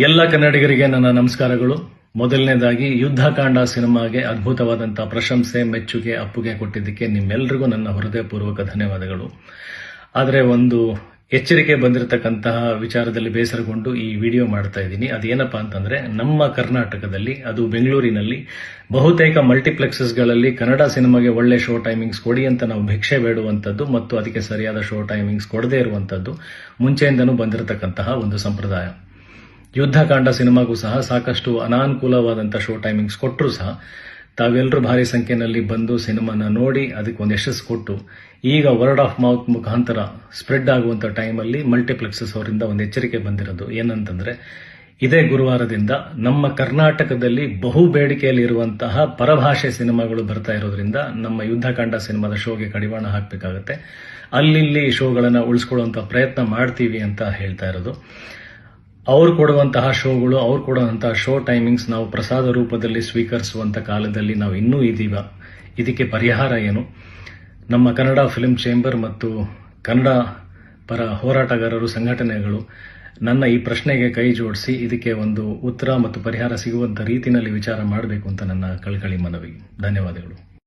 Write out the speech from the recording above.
ಎಲ್ಲ ಕನ್ನಡಿಗರಿಗೆ ನನ್ನ ನಮಸ್ಕಾರಗಳು. ಮೊದಲನೇದಾಗಿ ಯುದ್ಧಕಾಂಡ ಸಿನಿಮಾಗೆ ಅದ್ಭುತವಾದಂಥ ಪ್ರಶಂಸೆ, ಮೆಚ್ಚುಗೆ, ಅಪ್ಪುಗೆ ಕೊಟ್ಟಿದ್ದಕ್ಕೆ ನಿಮ್ಮೆಲ್ರಿಗೂ ನನ್ನ ಹೃದಯಪೂರ್ವಕ ಧನ್ಯವಾದಗಳು. ಆದರೆ ಒಂದು ಎಚ್ಚರಿಕೆ ಬಂದಿರತಕ್ಕಂತಹ ವಿಚಾರದಲ್ಲಿ ಬೇಸರಗೊಂಡು ಈ ವಿಡಿಯೋ ಮಾಡ್ತಾ ಇದ್ದೀನಿ. ಅದೇನಪ್ಪ ಅಂತಂದ್ರೆ, ನಮ್ಮ ಕರ್ನಾಟಕದಲ್ಲಿ, ಅದು ಬೆಂಗಳೂರಿನಲ್ಲಿ, ಬಹುತೇಕ ಮಲ್ಟಿಪ್ಲೆಕ್ಸಸ್ಗಳಲ್ಲಿ ಕನ್ನಡ ಸಿನಿಮಾಗೆ ಒಳ್ಳೆ ಶೋ ಟೈಮಿಂಗ್ಸ್ ಕೊಡಿ ಅಂತ ನಾವು ಭಿಕ್ಷೆ ಬೇಡುವಂಥದ್ದು ಮತ್ತು ಅದಕ್ಕೆ ಸರಿಯಾದ ಶೋ ಟೈಮಿಂಗ್ಸ್ ಕೊಡದೇ ಇರುವಂಥದ್ದು ಮುಂಚೆಯಿಂದನೂ ಬಂದಿರತಕ್ಕಂತಹ ಒಂದು ಸಂಪ್ರದಾಯ. ಯುದ್ಧಕಾಂಡ ಸಿನಿಮಾಗೂ ಸಹ ಸಾಕಷ್ಟು ಅನಾನುಕೂಲವಾದಂಥ ಶೋ ಟೈಮಿಂಗ್ಸ್ ಕೊಟ್ಟರು ಸಹ ತಾವೆಲ್ಲರೂ ಭಾರಿ ಸಂಖ್ಯೆಯಲ್ಲಿ ಬಂದು ಸಿನಿಮಾನ ನೋಡಿ ಅದಕ್ಕೆ ಒಂದು ಯಶಸ್ಸು ಕೊಟ್ಟು ಈಗ ವರ್ಡ್ ಆಫ್ ಮೌತ್ ಮುಖಾಂತರ ಸ್ಪ್ರೆಡ್ ಆಗುವಂಥ ಟೈಮಲ್ಲಿ ಮಲ್ಟಿಪ್ಲೆಕ್ಸಸ್ ಅವರಿಂದ ಒಂದು ಎಚ್ಚರಿಕೆ ಬಂದಿರೋದು. ಏನಂತಂದ್ರೆ ಇದೇ ಗುರುವಾರದಿಂದ ನಮ್ಮ ಕರ್ನಾಟಕದಲ್ಲಿ ಬಹು ಬೇಡಿಕೆಯಲ್ಲಿ ಇರುವಂತಹ ಪರಭಾಷೆ ಸಿನಿಮಾಗಳು ಬರ್ತಾ ಇರೋದ್ರಿಂದ ನಮ್ಮ ಯುದ್ಧಕಾಂಡ ಸಿನಿಮಾದ ಶೋಗೆ ಕಡಿವಾಣ ಹಾಕಬೇಕಾಗುತ್ತೆ. ಅಲ್ಲಿಲ್ಲಿ ಶೋಗಳನ್ನು ಉಳಿಸ್ಕೊಳ್ಳುವಂಥ ಪ್ರಯತ್ನ ಮಾಡ್ತೀವಿ ಅಂತ ಹೇಳ್ತಾ ಇರೋದು. ಅವ್ರು ಕೊಡುವಂತಹ ಶೋಗಳು, ಅವ್ರು ಕೊಡುವಂತಹ ಶೋ ಟೈಮಿಂಗ್ಸ್ ನಾವು ಪ್ರಸಾದ ರೂಪದಲ್ಲಿ ಸ್ವೀಕರಿಸುವಂಥ ಕಾಲದಲ್ಲಿ ನಾವು ಇನ್ನೂ ಇದೀವ. ಇದಕ್ಕೆ ಪರಿಹಾರ ಏನು? ನಮ್ಮ ಕನ್ನಡ ಫಿಲ್ಮ್ ಚೇಂಬರ್ ಮತ್ತು ಕನ್ನಡ ಪರ ಹೋರಾಟಗಾರರು, ಸಂಘಟನೆಗಳು ನನ್ನ ಈ ಪ್ರಶ್ನೆಗೆ ಕೈ ಜೋಡಿಸಿ ಇದಕ್ಕೆ ಒಂದು ಉತ್ತರ ಮತ್ತು ಪರಿಹಾರ ಸಿಗುವಂತ ರೀತಿಯಲ್ಲಿ ವಿಚಾರ ಮಾಡಬೇಕು ಅಂತ ನನ್ನ ಕಳಕಳಿ ಮನವಿ ಧನ್ಯವಾದಗಳು.